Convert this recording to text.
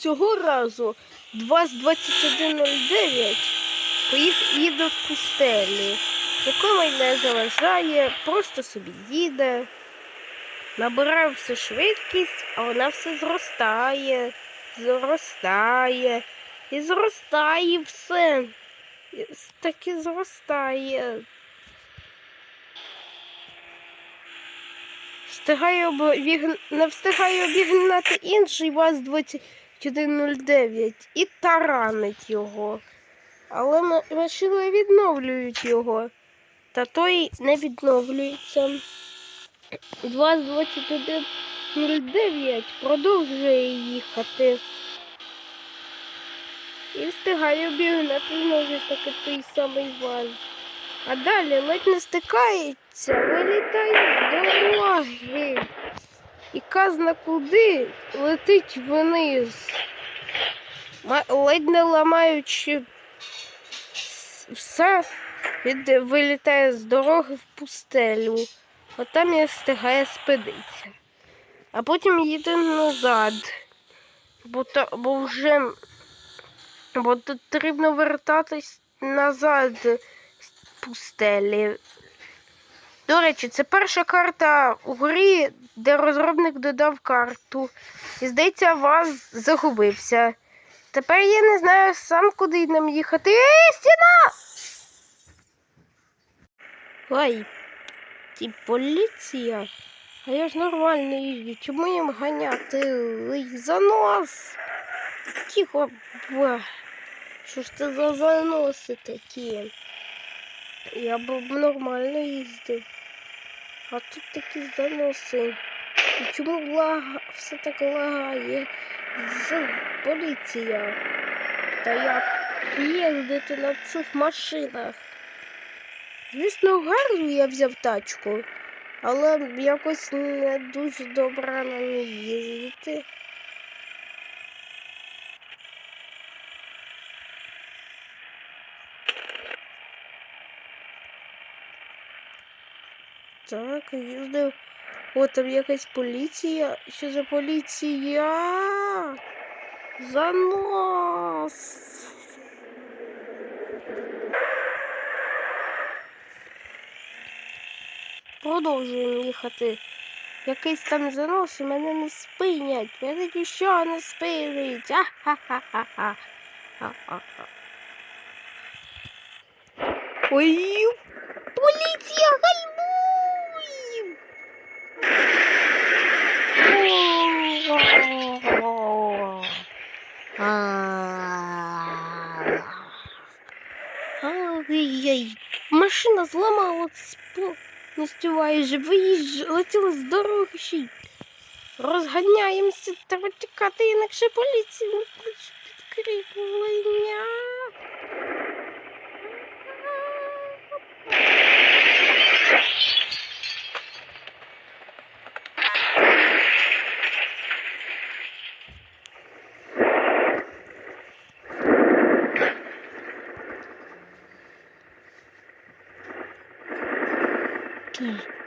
цього разу 2 з 2109 поїх їде в пустелі. Нікому не заважає, просто собі їде. Набирає всю швидкість, а вона все зростає, зростає і зростає все. Так і зростає. Встигає обіг... Не встигає обігнати інший ВАЗ-2109 і таранить його. Але ма- машини відновлюють його. Та той не відновлюється. ВАЗ-2109 продовжує їхати. І встигає обігнати знову ж таки той самий ВАЗ. А далі ледь не стикається, вилітає з дороги. І казна куди летить вниз, ледь не ламаючи все, від, вилітає з дороги в пустелю. От там і встигає спидитися. А потім їде назад. Бо, то, бо вже бо потрібно вертатись назад з пустелі. До речі, це перша карта у грі, де розробник додав карту. І здається, вас загубився. Тепер я не знаю сам, куди нам їхати. Ей, стіна! Ой, ті поліція. А я ж нормально їжджу. Чому їм ганяти? Ой, занос. Тихо. Що ж це за заноси такі? Я б нормально їздив. А тут такі заноси. І чому лага... все так лагає? З поліція. Та як їздити на цих машинах? Звісно, гарно я взяв тачку, але якось не дуже добре на ній їздити. Так, їздив. О, там якась поліція. Що за поліція? Занос. Продовжуємо їхати. Якийсь там занос і мене не спинять. Мене нічого не спинить. А-ха-ха-ха-ха. А-ха-ха. Ой, поліція, гальмуй! Ай-яй, машина зламалась повністю майже виїжджа, летіла з дороги ще й. Розганяємося, треба тікати, інакше поліція підкріплення. Hmm.